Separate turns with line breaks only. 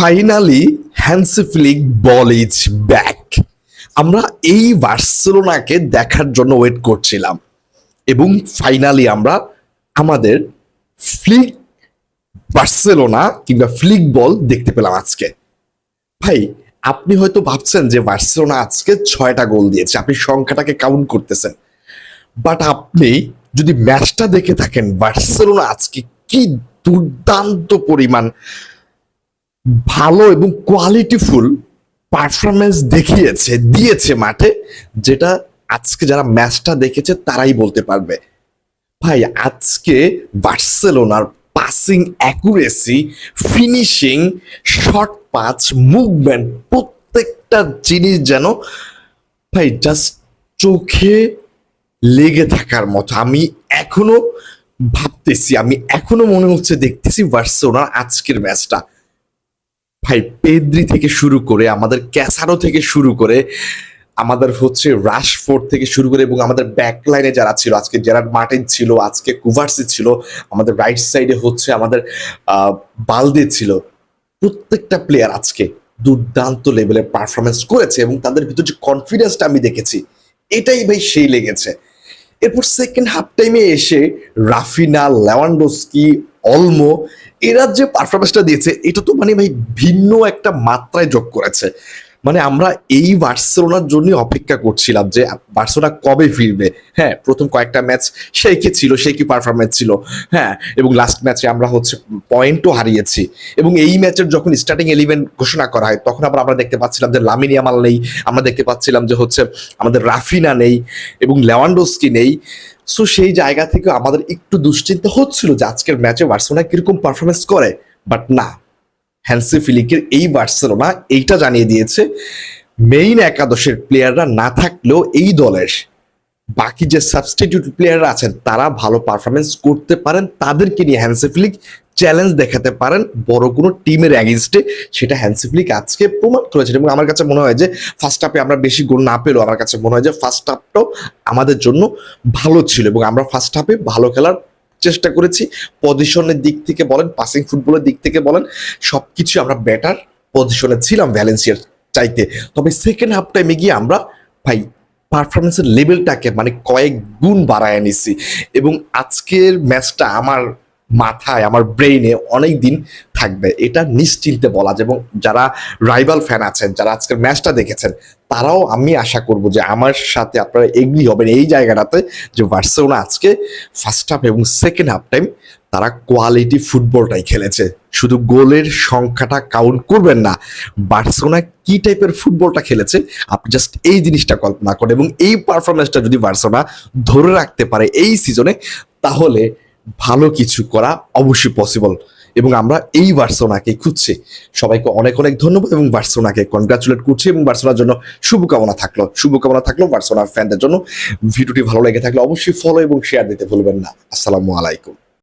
Finally Hansi Flick ball is back আমরা এই বার্সেলোনাকে দেখার জন্য ওয়েট করছিলাম। এবং ফাইনালি আমরা আমাদের ফ্লিক বার্সেলোনা কিংবা ফ্লিক বল দেখতে পেলাম আজকে। ভাই, আপনি হয়তো ভাবছেন যে বার্সেলোনা আজকে ছয়টা গোল দিয়েছে, আপনি সংখ্যাটাকে কাউন্ট করতেছেন। বাট আপনি যদি ম্যাচটা দেখে থাকেন বার্সেলোনা আজকে কি দুর্দান্ত পরিমাণ ভালো এবং কোয়ালিটিফুল পারফরমেন্স দেখিয়েছে, দিয়েছে মাঠে, যেটা আজকে যারা ম্যাচটা দেখেছে তারাই বলতে পারবে। ভাই, আজকে বার্সেলোনার passing accuracy finishing short pass movement প্রত্যেকটা জিনিস যেন, ভাই জাস্ট চোখে লেগে থাকার মতো। আমি এখনও ভাবতেছি, আমি এখনও মনে হচ্ছে দেখতেছি বার্সেলোনার আজকের ম্যাচটা ভাই, পেদ্রি থেকে শুরু করে, আমাদের ক্যাসারো থেকে শুরু করে, আমাদের হচ্ছে রাশফোর্ড থেকে শুরু করে এবং আমাদের ব্যাকলাইনে যারা ছিল, আজকে জেরার্ড মার্টিন ছিল, আজকে কুভার্সি ছিল, আমাদের রাইট সাইডে হচ্ছে আমাদের বালদে ছিল। প্রত্যেকটা প্লেয়ার আজকে দুর্দান্ত লেভেলের পারফরমেন্স করেছে এবং তাদের ভিতর যে কনফিডেন্সটা আমি দেখেছি, এটাই ভাই সেই লেগেছে। এরপর সেকেন্ড হাফ টাইমে এসে রাফিনা, লেওয়ান্ডোস্কি অলমো এরা যে পারফরমেন্সটা দিয়েছে এটা তো মানে ভাই ভিন্ন একটা মাত্রায় যোগ করেছে। মানে আমরা এই বার্সেলোনার জন্য অপেক্ষা করছিলাম যে বার্সেলোনা কবে ফিরবে। হ্যাঁ প্রথম কয়েকটা ম্যাচ সেই কি ছিল, সেই কি পারফরমেন্স ছিল। হ্যাঁ এবং লাস্ট ম্যাচে আমরা হচ্ছে পয়েন্টও হারিয়েছি। এবং এই ম্যাচের যখন স্টার্টিং ইলেভেন ঘোষণা করা হয়, তখন আবার আমরা দেখতে পাচ্ছিলাম যে লামিনী আমাল নেই, আমরা দেখতে পাচ্ছিলাম যে হচ্ছে আমাদের রাফিনা নেই এবং লেওয়ান্ডোস্কি নেই। সো সেই জায়গা থেকে আমাদের একটু দুশ্চিন্তা হচ্ছিল যে আজকের ম্যাচে বার্সেলোনা কীরকম পারফরমেন্স করে। বাট না হ্যান্সি ফিলিকের এই বার্সেলোনা এইটা জানিয়ে দিয়েছে, মেইন একাদশের প্লেয়াররা না থাকলেও এই দলের বাকি যে সাবস্টিটিউট প্লেয়াররা আছেন, তারা ভালো পারফরমেন্স করতে পারেন, তাদেরকে নিয়ে হ্যান্সি ফ্লিক চ্যালেঞ্জ দেখাতে পারেন। বড় কোনো টিমের অ্যাগেনস্টে সেটা হ্যান্সি ফ্লিক আজকে প্রমাণ করেছেন এবং আমার কাছে মনে হয় যে ফার্স্ট হাফে আমরা বেশি গোল না পেলেও, আমার কাছে মনে হয় যে ফার্স্ট হাফটাও আমাদের জন্য ভালো ছিল এবং আমরা ফার্স্ট হাফে ভালো খেলার চেষ্টা করেছি। পজিশনের দিক থেকে বলেন পাসিং ফুটবলের দিক থেকে বলেন সব কিছু আমরা বেটার পজিশনে ছিলাম ভ্যালেন্সিয়ার চাইতে। তবে সেকেন্ড হাফ টাইমে গিয়ে আমরা, ভাই পারফরমেন্সের লেভেলটাকে মানে কয়েক গুণ বাড়ায় নিছি। এবং আজকের ম্যাচটা আমার মাথায়, আমার ব্রেইনে অনেক দিন থাকবে। এটা নিশ্চিন্তে বলা যায় এবং যারা রাইভাল ফ্যান আছেন, যারা আজকের ম্যাচটা দেখেছেন, তারাও আমি আশা করব যে আমার সাথে আপনারা এগ্রি হবেন এই জায়গাটাতে যে বার্সেলোনা আজকে ফার্স্ট হাফ এবং সেকেন্ড হাফ টাইম তারা কোয়ালিটি ফুটবলটাই খেলেছে। শুধু গোলের সংখ্যাটা কাউন্ট করবেন না, বার্সেলোনা কি টাইপের ফুটবলটা খেলেছে, আপনি জাস্ট এই জিনিসটা কল্পনা করেন এবং এই পারফরমেন্সটা যদি বার্সেলোনা ধরে রাখতে পারে এই সিজনে তাহলে ভালো কিছু করা অবশ্যই পসিবল এবং আমরা এই বার্সোনাকে খুঁজছি। সবাইকে অনেক অনেক ধন্যবাদ এবং বার্সোনাকে কনগ্রাচুলেট করছি এবং বার্সোনার জন্য শুভকামনা থাকল। শুভকামনা থাকল বার্সোনা ফ্যানদের জন্য। ভিডিওটি ভালো লেগে থাকলে অবশ্যই ফলো এবং শেয়ার দিতে ভুলবেন না। আসসালামু আলাইকুম।